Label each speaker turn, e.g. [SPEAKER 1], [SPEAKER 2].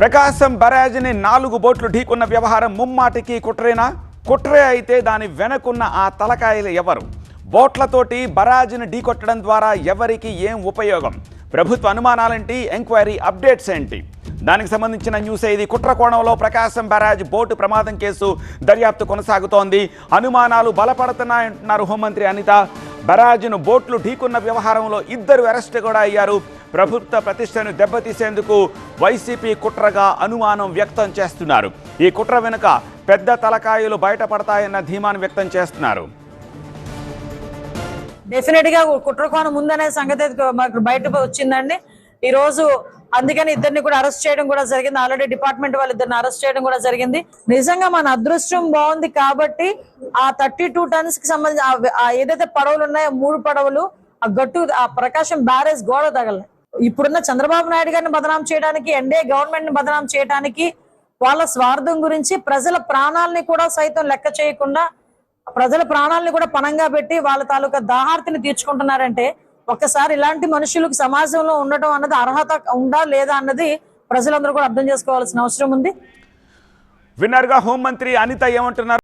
[SPEAKER 1] ప్రకాశం బరాజ్ని నాలుగు బోట్లు ఢీకున్న వ్యవహారం ముమ్మాటికి కుట్రేనా? కుట్రే అయితే దాని వెనకున్న ఆ తలకాయలు ఎవరు? బోట్లతోటి బరాజ్ని ఢీకొట్టడం ద్వారా ఎవరికి ఏం ఉపయోగం? ప్రభుత్వ అనుమానాలేంటి? ఎంక్వైరీ అప్డేట్స్ ఏంటి? దానికి సంబంధించిన న్యూస్ ఇది కుట్ర కోణంలో ప్రకాశం బరాజ్ బోటు ప్రమాదం కేసు దర్యాప్తు కొనసాగుతోంది. అనుమానాలు బలపడుతున్నాయంటున్నారు హోంమంత్రి అనిత. బరాజ్ను బోట్లు ఢీకున్న వ్యవహారంలో ఇద్దరు అరెస్ట్ కూడా అయ్యారు. ప్రభుత్వ ప్రతిష్టను దెబ్బతీసేందుకు వైసీపీ కుట్రగా అనుమానం వ్యక్తం చేస్తున్నారు. ఈ కుట్ర వెనుక పెద్ద తలకాయలు బయటపడతాయన్న ధీమాను వ్యక్తం చేస్తున్నారు.
[SPEAKER 2] డెఫినెట్గా కుట్రకోణం ఉందనే సంగతి మాకు బయట వచ్చిందండి. ఈ రోజు అందుకని ఇద్దరిని కూడా అరెస్ట్ చేయడం కూడా జరిగింది. ఆల్రెడీ డిపార్ట్మెంట్ వాళ్ళు ఇద్దరిని అరెస్ట్ చేయడం కూడా జరిగింది. నిజంగా మన అదృష్టం బాగుంది కాబట్టి ఆ థర్టీ టూ టన్స్కి సంబంధించి ఆ- ఏదైతే పడవలు ఉన్నాయో మూడు పడవలు ఆ గట్టు ఆ ప్రకాశం బ్యారేజ్ గోడ తగలే. ఇప్పుడున్న చంద్రబాబు నాయుడు గారిని బదనాం చేయడానికి ఎన్డీఏ గవర్నమెంట్ని బదనాం చేయడానికి వాళ్ళ స్వార్థం గురించి ప్రజల ప్రాణాలని కూడా సైతం లెక్క చేయకుండా ప్రజల ప్రాణాలని కూడా పణంగా పెట్టి వాళ్ళ తాలూకా దాహార్తిని తీర్చుకుంటున్నారంటే ఒక్కసారి ఇలాంటి మనుషులకు సమాజంలో ఉండటం అన్నది అర్హత ఉందా లేదా అన్నది ప్రజలందరూ కూడా అర్థం చేసుకోవాల్సిన అవసరం ఉంది.
[SPEAKER 1] విన్నర్గా హోంమంత్రి అనిత ఏమంటున్నారు?